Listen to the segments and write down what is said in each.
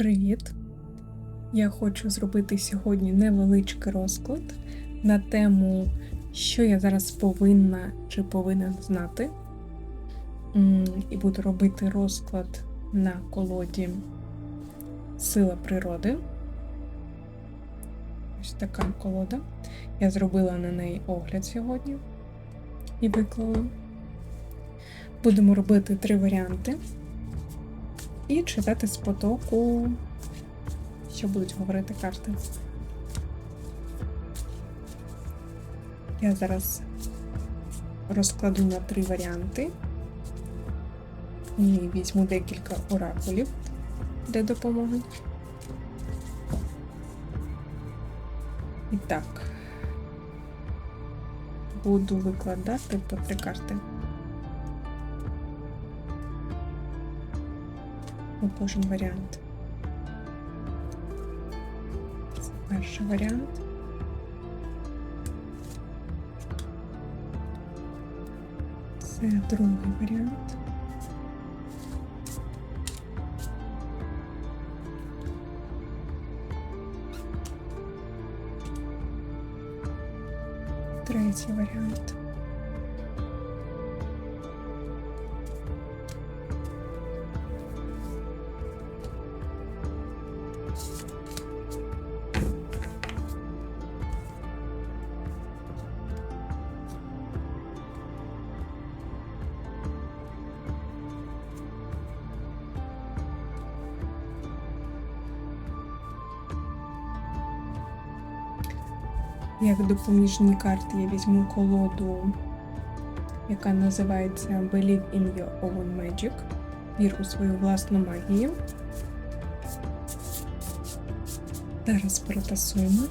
Привіт! Я хочу зробити сьогодні невеличкий розклад на тему, що я зараз повинна чи повинен знати. І буду робити розклад на колоді Сила природи. Ось така колода. Я зробила на неї огляд сьогодні і виклала. Будемо робити три варіанти і читати з потоку, що будуть говорити карти. Я зараз розкладу на три варіанти і візьму декілька оракулів для допомоги. І так, буду викладати по три карти. у кожен варіант. Це перший варіант. Це другий варіант. Третій варіант. Як допоміжні карти я візьму колоду, яка називається Believe in your own magic. Вір у свою власну магію. Зараз перетасуємо.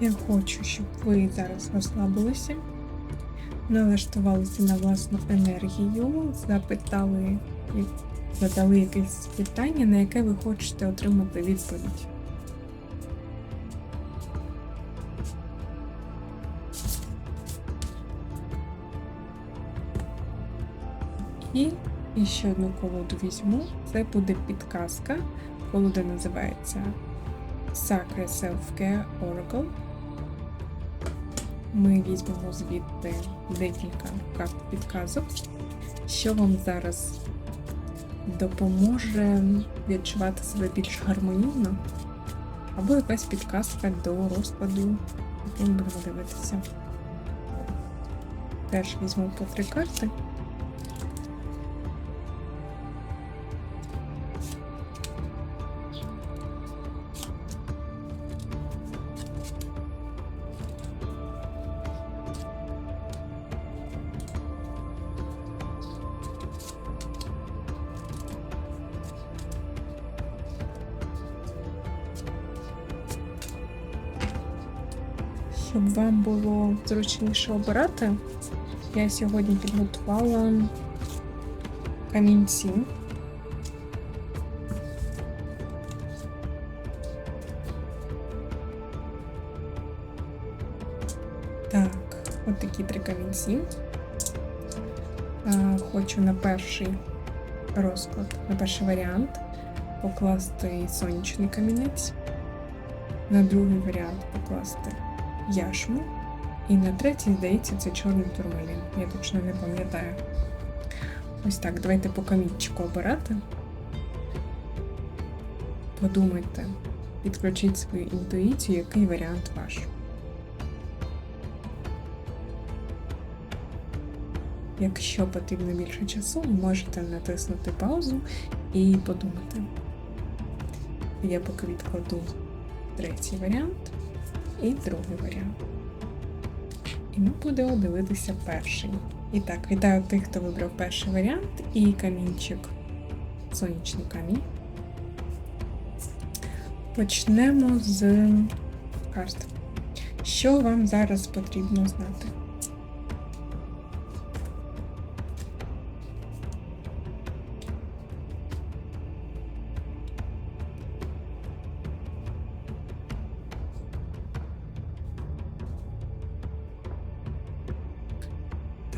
Я хочу, щоб ви зараз розслабилися, налаштувалися на власну енергію, запитали задали якесь питання, на яке ви хочете отримати відповідь. І, і ще одну колоду візьму. Це буде підказка. Колода називається Sacred Self-Care Oracle. Ми візьмемо звідти декілька карт підказок. Що вам зараз допоможе відчувати себе більш гармонійно, або якась підказка до розкладу, який будемо дивитися. Теж візьму по три карти. Зручніше обирати, я сьогодні підготувала камінці. Так, от такі три камінці. Хочу на перший розклад, на перший варіант покласти сонячний камінець, на другий варіант покласти яшму. І на третій, здається, це чорний турмалін. Я точно не пам'ятаю. Ось так, давайте по камінчику обирати. Подумайте, підключіть свою інтуїцію, який варіант ваш. Якщо потрібно більше часу, можете натиснути паузу і подумати. Я поки відкладу третій варіант і другий варіант. Ми будемо дивитися перший. І так, вітаю тих, хто вибрав перший варіант і камінчик сонячний камінь. Почнемо з карт. Що вам зараз потрібно знати?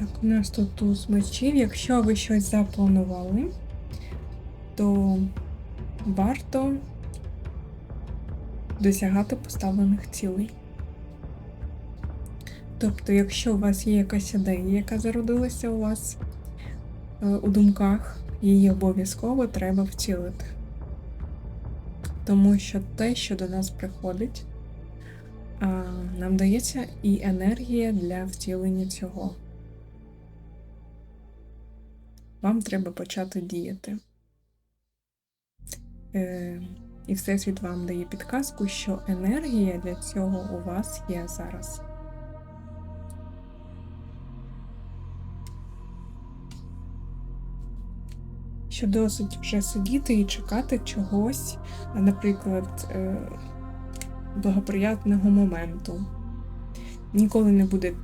Так, у нас тут туз мечів. Якщо ви щось запланували, то варто досягати поставлених цілей. Тобто, якщо у вас є якась ідея, яка зародилася у вас е, у думках, її обов'язково треба втілити. Тому що те, що до нас приходить, нам дається і енергія для втілення цього. Вам треба почати діяти. Е, і Всесвіт вам дає підказку, що енергія для цього у вас є зараз. Що досить вже сидіти і чекати чогось, наприклад, е, благоприятного моменту. Ніколи не буде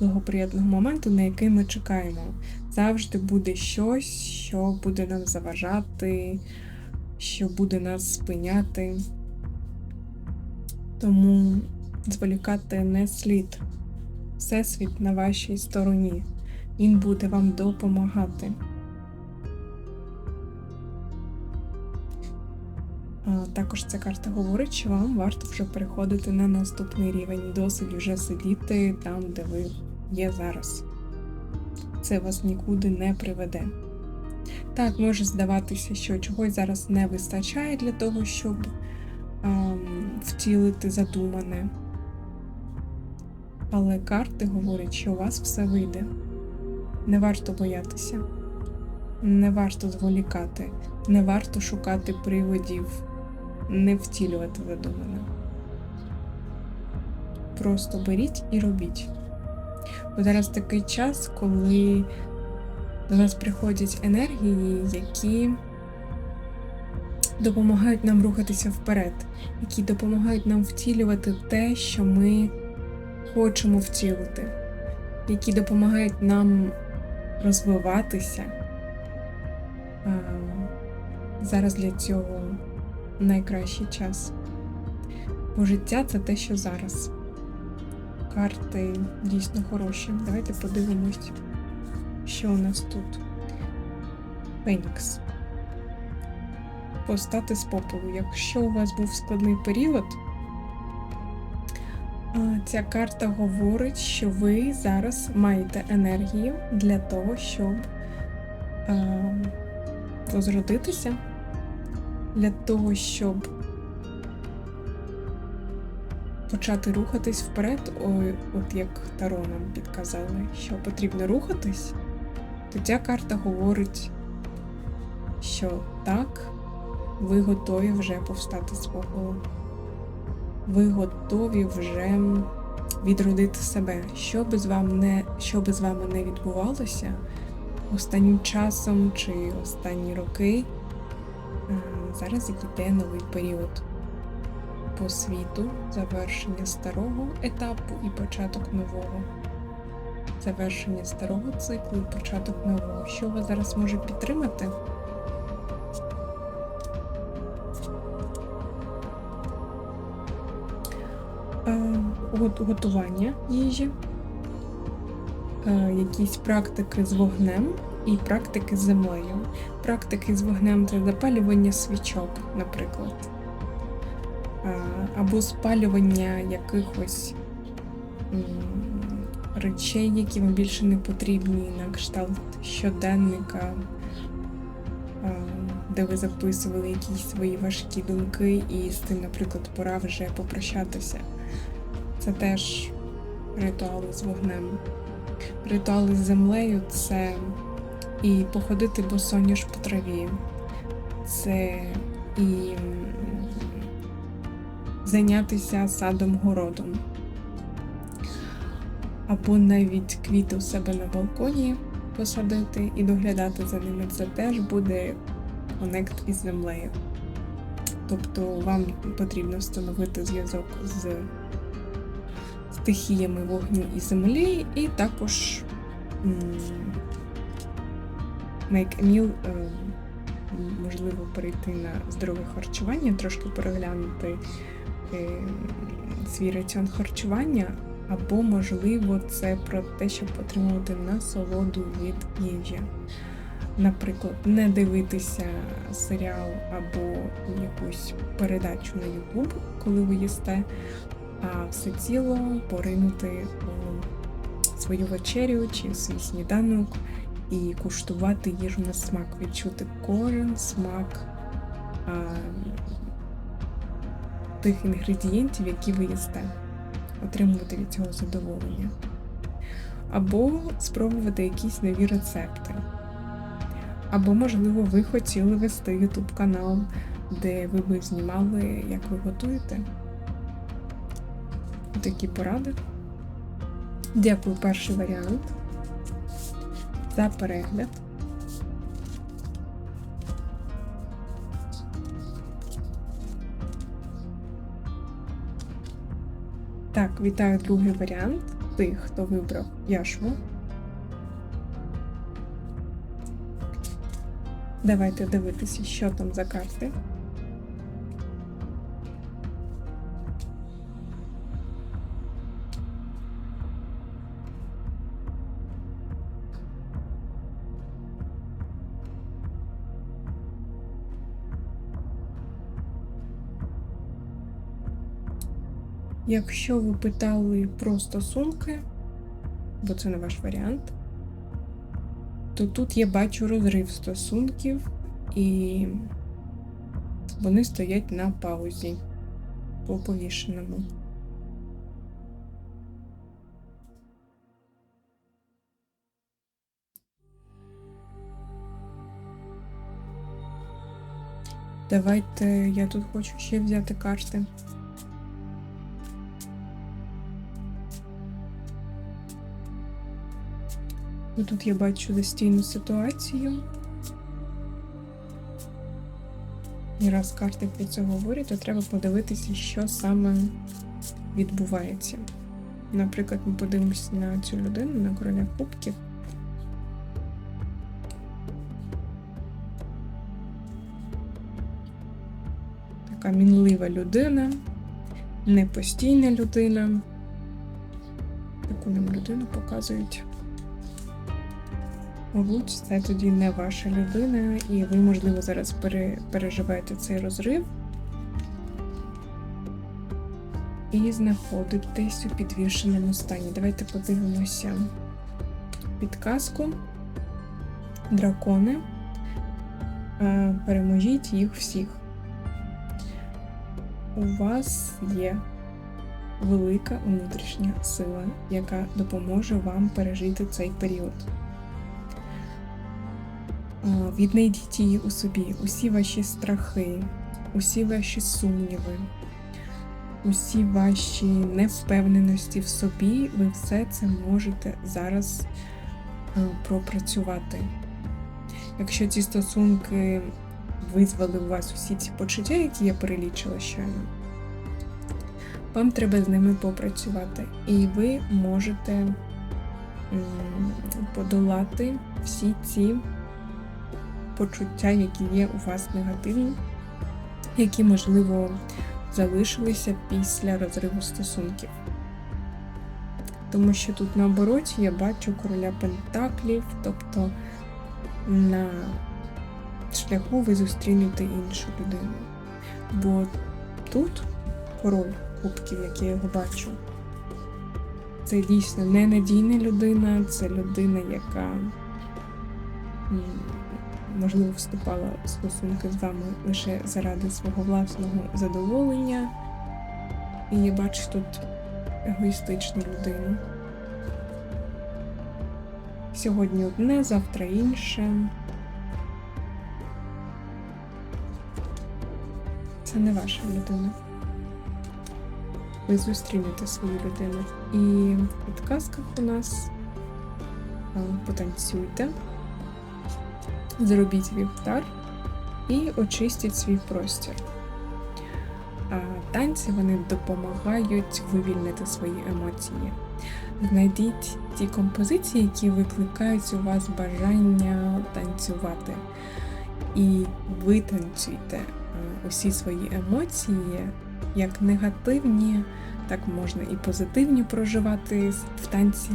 благоприятного моменту, на який ми чекаємо. Завжди буде щось, що буде нам заважати, що буде нас спиняти. Тому зволікати не слід. Всесвіт на вашій стороні. Він буде вам допомагати. Також ця карта говорить, що вам варто вже переходити на наступний рівень, досить вже сидіти там, де ви є зараз. Це вас нікуди не приведе. Так, може здаватися, що чогось зараз не вистачає для того, щоб ем, втілити задумане. Але карти говорять, що у вас все вийде. Не варто боятися, не варто зволікати, не варто шукати приводів, не втілювати задумане. Просто беріть і робіть. Бо зараз такий час, коли до нас приходять енергії, які допомагають нам рухатися вперед, які допомагають нам втілювати те, що ми хочемо втілити, які допомагають нам розвиватися. Зараз для цього найкращий час. Бо життя це те, що зараз. Карти дійсно хороші. Давайте подивимось, що у нас тут. Фенікс. Постати з попелу. Якщо у вас був складний період, ця карта говорить, що ви зараз маєте енергію для того, щоб возродитися, для того, щоб почати рухатись вперед, Ой, от як Таро нам підказали, що потрібно рухатись, то ця карта говорить, що так, ви готові вже повстати з попелу. Ви готові вже відродити себе. Що би з вам не, що би з вами не відбувалося останнім часом чи останні роки, зараз йде новий період по світу, завершення старого етапу і початок нового. Завершення старого циклу і початок нового. Що вас зараз може підтримати? Готування їжі, якісь практики з вогнем і практики з землею. Практики з вогнем це запалювання свічок, наприклад або спалювання якихось речей, які вам більше не потрібні, на кшталт щоденника, де ви записували якісь свої важкі думки, і з тим, наприклад, пора вже попрощатися. Це теж ритуали з вогнем. Ритуали з землею це і походити босоніж по траві, це і зайнятися садом городом. Або навіть квіти у себе на балконі посадити і доглядати за ними. Це теж буде конект із землею. Тобто вам потрібно встановити зв'язок з стихіями вогню і землі, і також make a meal, е, можливо, перейти на здорове харчування, трошки переглянути Е, свій раціон харчування, Або, можливо, це про те, щоб отримувати насолоду від їжі. Наприклад, не дивитися серіал або якусь передачу на YouTube, коли ви їсте, а все тіло поринути у свою вечерю чи свій сніданок і куштувати їжу на смак, відчути кожен смак тих інгредієнтів, які ви їсте, отримувати від цього задоволення. Або спробувати якісь нові рецепти. Або, можливо, ви хотіли вести YouTube канал, де ви би знімали, як ви готуєте. Такі поради. Дякую, перший варіант. За перегляд. Вітаю другий варіант. Тих, хто вибрав яшму. Давайте дивитися, що там за карти. Якщо ви питали про стосунки, бо це не ваш варіант, то тут я бачу розрив стосунків, і вони стоять на паузі по повішеному. Давайте я тут хочу ще взяти карти. Тут я бачу застійну ситуацію. І раз карти про це говорять, то треба подивитися, що саме відбувається. Наприклад, ми подивимося на цю людину, на короля кубків. Така мінлива людина, непостійна людина. Таку нам людину показують. Мабуть, це тоді не ваша людина, і ви, можливо, зараз пере, переживаєте цей розрив і знаходитесь у підвішеному стані. Давайте подивимося підказку. Дракони. Е, переможіть їх всіх. У вас є велика внутрішня сила, яка допоможе вам пережити цей період. Віднайдіть її у собі, усі ваші страхи, усі ваші сумніви, усі ваші невпевненості в собі, ви все це можете зараз пропрацювати. Якщо ці стосунки визвали у вас усі ці почуття, які я перелічила щойно, вам треба з ними попрацювати, і ви можете подолати всі ці почуття, які є у вас негативні, які, можливо, залишилися після розриву стосунків. Тому що тут наоборот я бачу короля Пентаклів, тобто на шляху ви зустрінете іншу людину. Бо тут король кубків, як я його бачу, це дійсно ненадійна людина, це людина, яка можливо, вступала в стосунки з вами лише заради свого власного задоволення. І я бачу тут егоїстичну людину. Сьогодні одне, завтра інше. Це не ваша людина. Ви зустрінете свою людину. І в підказках у нас потанцюйте зробіть вівтар і очистіть свій простір. А танці вони допомагають вивільнити свої емоції. Знайдіть ті композиції, які викликають у вас бажання танцювати. І витанцюйте усі свої емоції, як негативні, так можна і позитивні проживати в танці.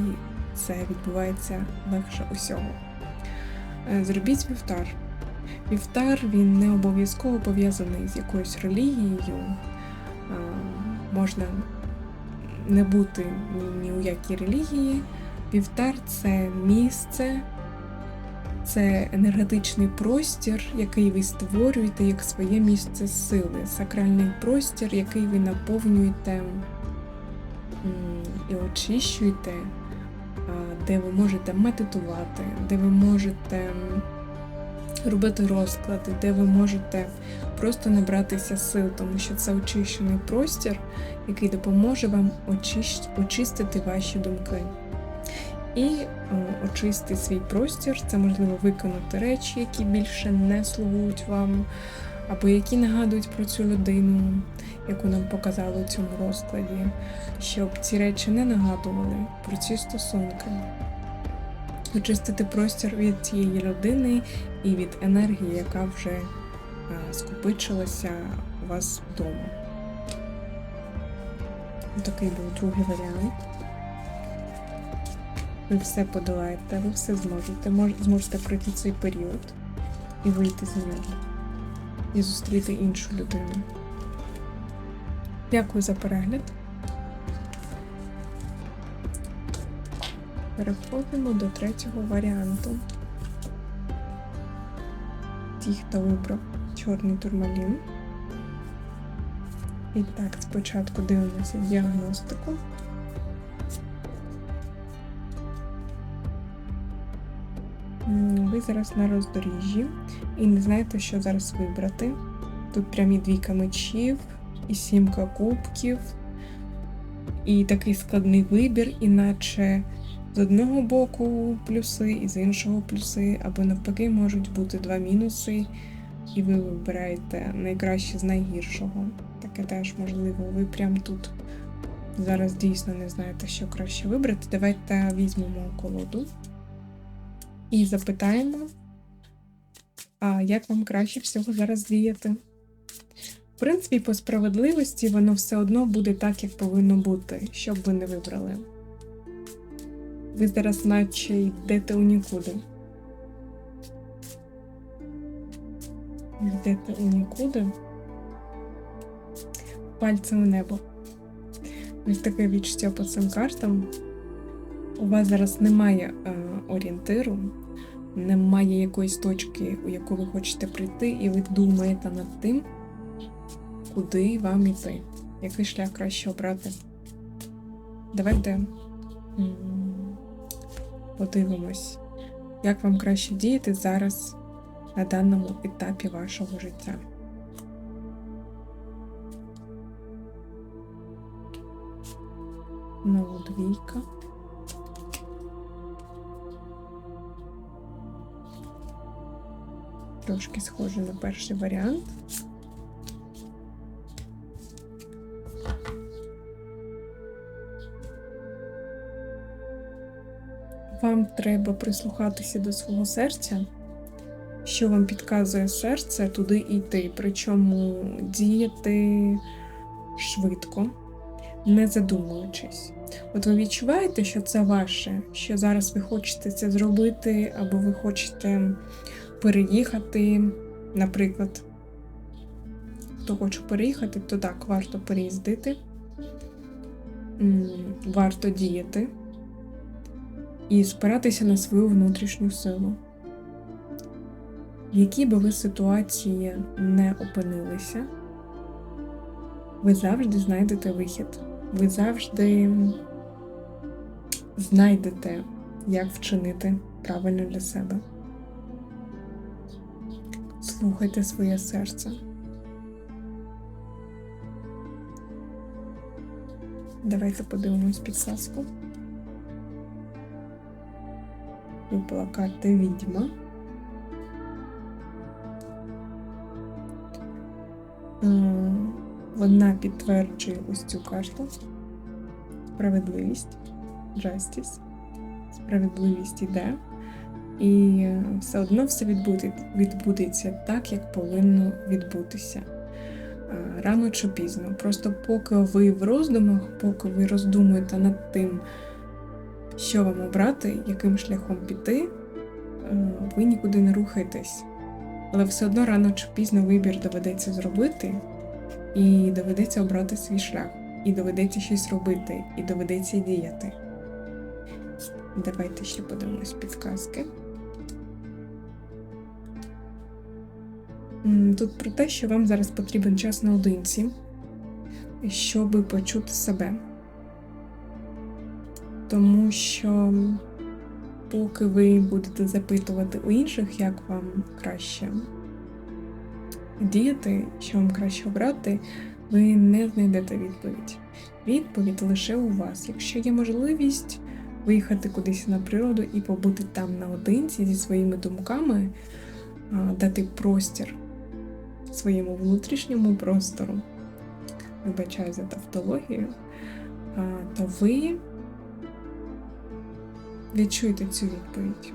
Це відбувається легше усього. Е, Зробіть вівтар. Вівтар він не обов'язково пов'язаний з якоюсь релігією. Е, Можна не бути ні, у якій релігії. Вівтар це місце, це енергетичний простір, який ви створюєте як своє місце сили, сакральний простір, який ви наповнюєте і очищуєте, де ви можете медитувати, де ви можете робити розклади, де ви можете просто набратися сил, тому що це очищений простір, який допоможе вам очистити ваші думки. І е, очисти свій простір, це можливо виконати речі, які більше не слугують вам, або які нагадують про цю людину, яку нам показали у цьому розкладі, щоб ці речі не нагадували про ці стосунки. Очистити простір від цієї людини і від енергії, яка вже е, скопичилася у вас вдома. Такий був другий варіант. Ви все подолаєте, ви все зможете. Зможете пройти цей період і вийти з нього. І зустріти іншу людину. Дякую за перегляд. Переходимо до третього варіанту. Ті, хто вибрав чорний турмалін. І так, спочатку дивимося діагностику. Ви зараз на роздоріжжі і не знаєте, що зараз вибрати. Тут прямі двійка мечів і сімка кубків, і такий складний вибір, іначе з одного боку плюси, і з іншого плюси, або навпаки можуть бути два мінуси, і ви вибираєте найкраще з найгіршого. Таке теж можливо. Ви прям тут зараз дійсно не знаєте, що краще вибрати. Давайте візьмемо колоду і запитаємо, як вам краще всього зараз діяти. В принципі, по справедливості воно все одно буде так, як повинно бути, що б ви не вибрали. Ви зараз наче йдете у нікуди. Йдете у нікуди. Пальцем у небо. Ось таке відчуття по цим картам. У вас зараз немає е, орієнтиру, немає якоїсь точки, у яку ви хочете прийти, і ви думаєте над тим, куди вам йти, який шлях краще обрати. Давайте подивимось, як вам краще діяти зараз на даному етапі вашого життя. Знову Трошки схоже на перший варіант. Вам треба прислухатися до свого серця, що вам підказує серце, туди йти. Причому діяти швидко, не задумуючись. От ви відчуваєте, що це ваше, що зараз ви хочете це зробити, або ви хочете переїхати, наприклад, хто хоче переїхати, то так, варто переїздити, варто діяти і спиратися на свою внутрішню силу. В якій би ви ситуації не опинилися, ви завжди знайдете вихід. Ви завжди знайдете, як вчинити правильно для себе. Слухайте своє серце. Давайте подивимось підсказку. Випала карта відьма. Вона підтверджує ось цю карту. Справедливість, justice. Справедливість іде. І все одно все відбуде, відбудеться так, як повинно відбутися. е, рано чи пізно. Просто поки ви в роздумах, поки ви роздумуєте над тим, що вам обрати, яким шляхом піти, е, ви нікуди не рухаєтесь. Але все одно рано чи пізно вибір доведеться зробити, і доведеться обрати свій шлях, і доведеться щось робити, і доведеться діяти. Давайте ще подивимось підказки. Тут про те, що вам зараз потрібен час наодинці, щоб почути себе. Тому що поки ви будете запитувати у інших, як вам краще діяти, що вам краще обрати, ви не знайдете відповідь. Відповідь лише у вас. Якщо є можливість виїхати кудись на природу і побути там наодинці зі своїми думками, дати простір своєму внутрішньому простору, вибачаю за тавтологію, то ви відчуєте цю відповідь.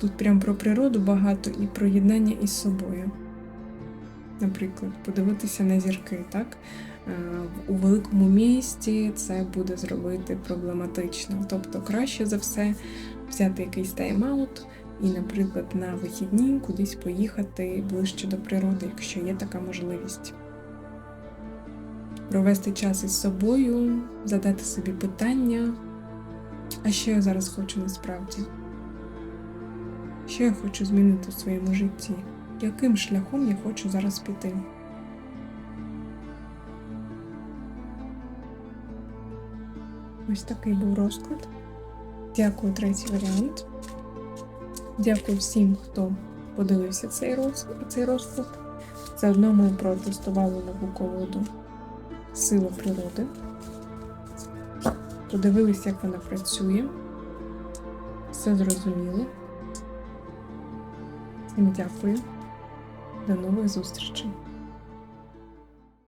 Тут прям про природу багато і про єднання із собою. Наприклад, подивитися на зірки, так? Е, У великому місті це буде зробити проблематично. Тобто, краще за все взяти якийсь тайм-аут і, наприклад, на вихідні кудись поїхати ближче до природи, якщо є така можливість. Провести час із собою, задати собі питання. А що я зараз хочу насправді? Що я хочу змінити в своєму житті? Яким шляхом я хочу зараз піти? Ось такий був розклад. Дякую, третій варіант. Дякую всім, хто подивився цей. Цей розклад. Заодно ми протестували нову колоду Сила природи. Подивилися, як вона працює. Все зрозуміло. Всім дякую. До нових зустрічей.